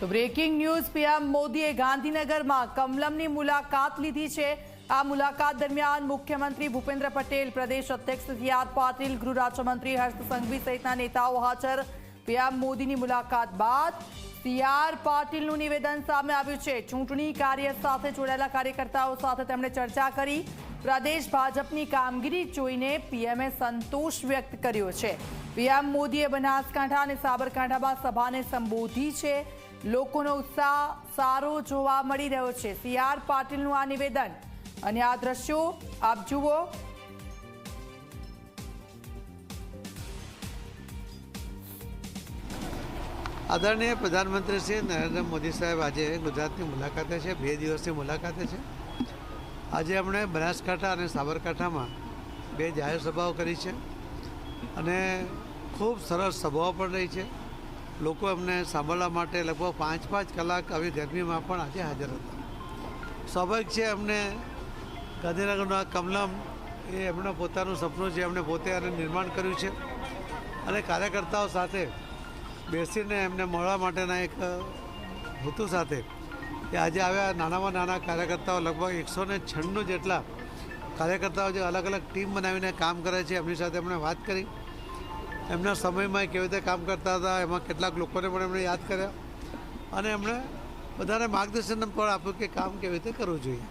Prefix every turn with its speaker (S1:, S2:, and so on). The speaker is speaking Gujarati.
S1: તો બ્રેકિંગ ન્યૂઝ પીએમ મોદીએ ગાંધીનગરમાં કમલમની મુલાકાત લીધી છે. આ મુલાકાત દરમિયાન મુખ્યમંત્રી ભૂપેન્દ્ર પટેલ, પ્રદેશ અધ્યક્ષ સીઆર પાટીલ, ગૃહ રાજ્યમંત્રી હર્ષ સંઘવી સહિતના નેતાઓ હાજર પીએમ મોદીની મુલાકાત બાદ સીઆર પાટીલનું નિવેદન સામે આવ્યું છે. ચૂંટણી કાર્ય સાથે જોડાયેલા કાર્યકર્તાઓ સાથે તેમણે ચર્ચા કરી. પ્રદેશ ભાજપની કામગીરી જોઈને પીએમએ સંતોષ વ્યક્ત કર્યો છે. પીએમ મોદીએ બનાસકાંઠા અને સાબરકાંઠામાં સભાને સંબોધી છે. લોકોનો ઉત્સાહ સારો જોવા મળી રહ્યો છે. સીઆર પાટીલનું આ નિવેદન અને આ દ્રશ્યો આપ જુઓ.
S2: આદરણીય પ્રધાનમંત્રી શ્રી નરેન્દ્ર મોદી સાહેબ આજે ગુજરાતની મુલાકાતે છે. બે દિવસની મુલાકાતે છે. આજે એમણે બનાસકાંઠા અને સાબરકાંઠામાં બે જાહેર સભાઓ કરી છે અને ખૂબ સરસ સભાઓ પણ રહી છે. લોકો એમને સાંભળવા માટે લગભગ પાંચ પાંચ કલાક આવી ગરમીમાં પણ આજે હાજર હતા. સ્વાભાવિક છે એમને ગાંધીનગરના કમલમ એ એમનું પોતાનું સપનું છે એમણે પોતે અને નિર્માણ કર્યું છે અને કાર્યકર્તાઓ સાથે બેસીને એમને મળવા માટેના એક હેતુ સાથે કે આજે આવ્યા નાનામાં નાના કાર્યકર્તાઓ લગભગ એકસો ને છન્નું જેટલા કાર્યકર્તાઓ જે અલગ અલગ ટીમ બનાવીને કામ કરે છે, એમની સાથે એમણે વાત કરી. એમના સમયમાં કેવી રીતે કામ કરતા હતા, એમાં કેટલાક લોકોને પણ એમણે યાદ કર્યા. અને એમણે બધાને માર્ગદર્શન પણ આપ્યું કે કામ કેવી રીતે કરવું જોઈએ.